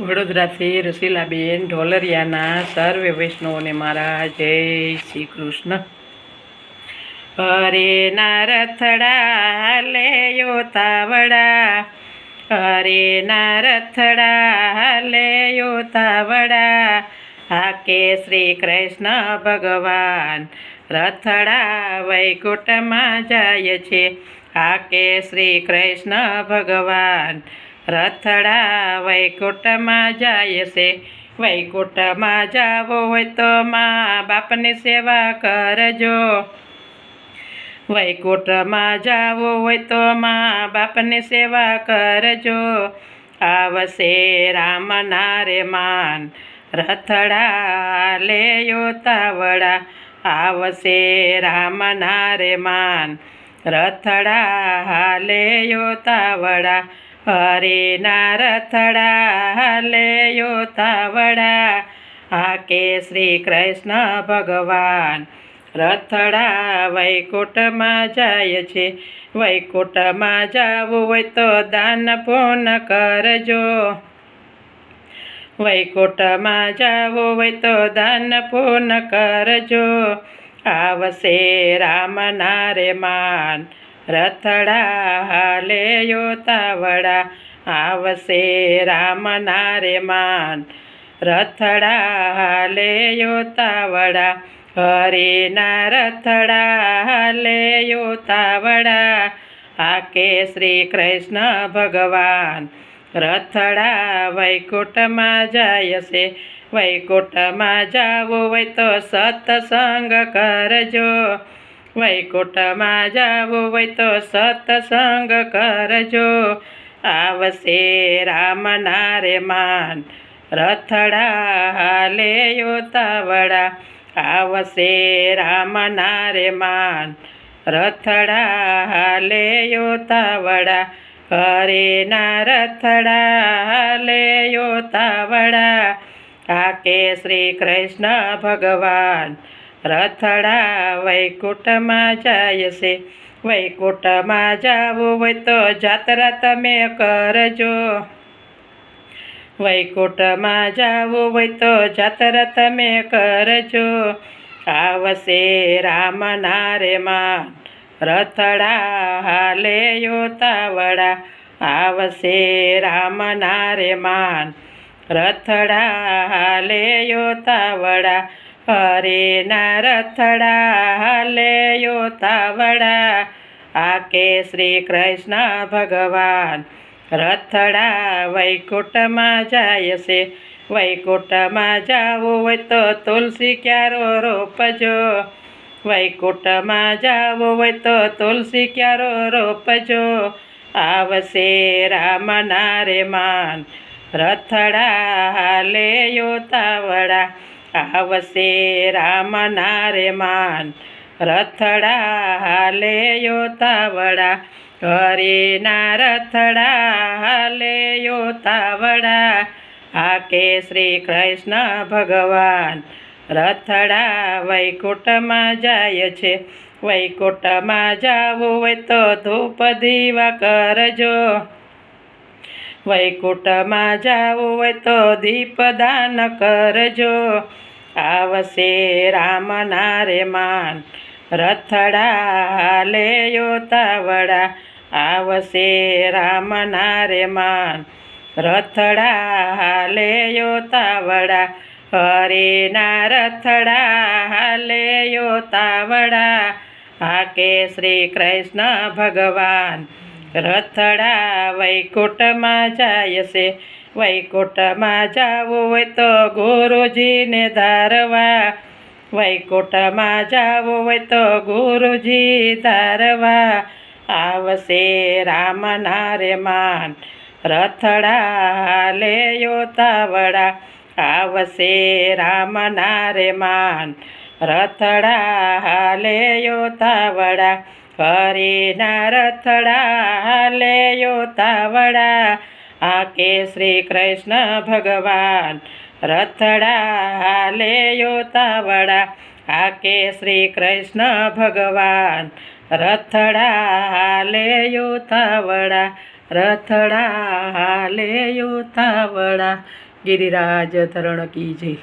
વડોદરાથી રસીલાબેન ઢોલરિયાના સર્વે વૈષ્ણવને મારા જય શ્રી કૃષ્ણ. હરે નારથડા લે તાવડા. હરે નારથડા લે યોતાવડા હાકે શ્રી કૃષ્ણ ભગવાન. રથડા વૈકુંઠમાં જાય છે. હાકે શ્રી કૃષ્ણ ભગવાન. રથડા વૈકુંઠમાં જાય છે. વૈકુંઠમાં જાવો હોય તો મા બાપની સેવા કરજો. વૈકુંઠમાં જાવો હોય તો મા બાપની સેવા કરજો. આવશે રામ નારે માન રથડા લેયો તાવડા. આવશે રામ નારે માન રથડા લેયો યોતાવડા હરિના રથડા લે યોતાવડા કે શ્રી કૃષ્ણ ભગવાન રથડા વૈકુંઠમાં જાય છે વૈકુંઠમાં જવું હોય તો દાન પૂર્ણ કરજો વૈકુંઠમાં જવું હોય તો દાન પૂર્ણ કરજો આવશે રામ નારે માન રથડા હાલે યોતાવડા આવશે રામના રે માન રથડા હાલે યોતાવડા હરિના રથડા હાલે યોતાવડા આકે શ્રી કૃષ્ણ ભગવાન. રથડા વૈકુંઠમાં જાય છે વૈકુંઠમાં જાવું હોય તો સત્સંગ કરજો. વૈકુંઠમાં જાવું હોય તો સત્સંગ કરજો. આવશે રામના રે માન રથડા હાલે યોતાવડા આવશે રામના રે માન રથડા હાલે યોતાવડા હરેના રથડા હાલે યોતાવડા આકે શ્રી કૃષ્ણ ભગવાન. રથડા વૈકુંઠમાં જાય છે વૈકુંઠમાં જાવું હોય તો જાત્રા તમે કરજો. વૈકુંઠમાં જાવું હોય તો જાત્રા તમે કરજો. આવશે રામ રે માન રથડા હાલે યોતાવડા આવશે રામ રે માન રથડા હાલે યોતાવડા હરેના રથડા યોતાવડા આકે શ્રી કૃષ્ણ ભગવાન રથડા વૈકુંઠમાં જાય છે વૈકુંઠમાં જાવું હોય તો તુલસી ક્યારો રોપજો વૈકુંઠમાં જાવું હોય તો તુલસી ક્યારો રોપજો આવશે રામના રે માન રથડા હાલે યોતાવડા આવશે રામ નારે માન રથડા હાલે યોતાવડા હરિના રથડા હાલે તાવડા આ કે શ્રી કૃષ્ણ ભગવાન. રથડા વૈકુંઠમાં જાય છે. વૈકુંઠમાં જાવું હોય તો ધૂપ દીવા કરજો વૈકુંઠમાં જાવું હોય તો દીપદાન કરજો. આવશે રામના રે માન રથડા હાલે યોતાવડા આવશે રામના રે માન રથડા હાલે યોતાવડા હરેના રથડા હાલે યોતાવડા હાકે શ્રી કૃષ્ણ ભગવાન. રથડા વૈકુંઠમાં જાય છે વૈકુંઠમાં જાવું હોય તો ગુરુજીને ધારવા. વૈકુંઠમાં જાવું હોય તો ગુરુજી ધારવા. આવશે રામના રે માન રથડા હાલે યોતાવડા આવશે રામના રે માન રથડા હાલે યોતાવડા હરિના રથડા હાલે યોતાવડા કે શ્રી કૃષ્ણ ભગવાન રથડા હાલે યોતાવડા કે શ્રી કૃષ્ણ ભગવાન રથડા હાલે યોતાવડા રથડા હાલે તાવડા ગિરિરાજ ધરણ કી જય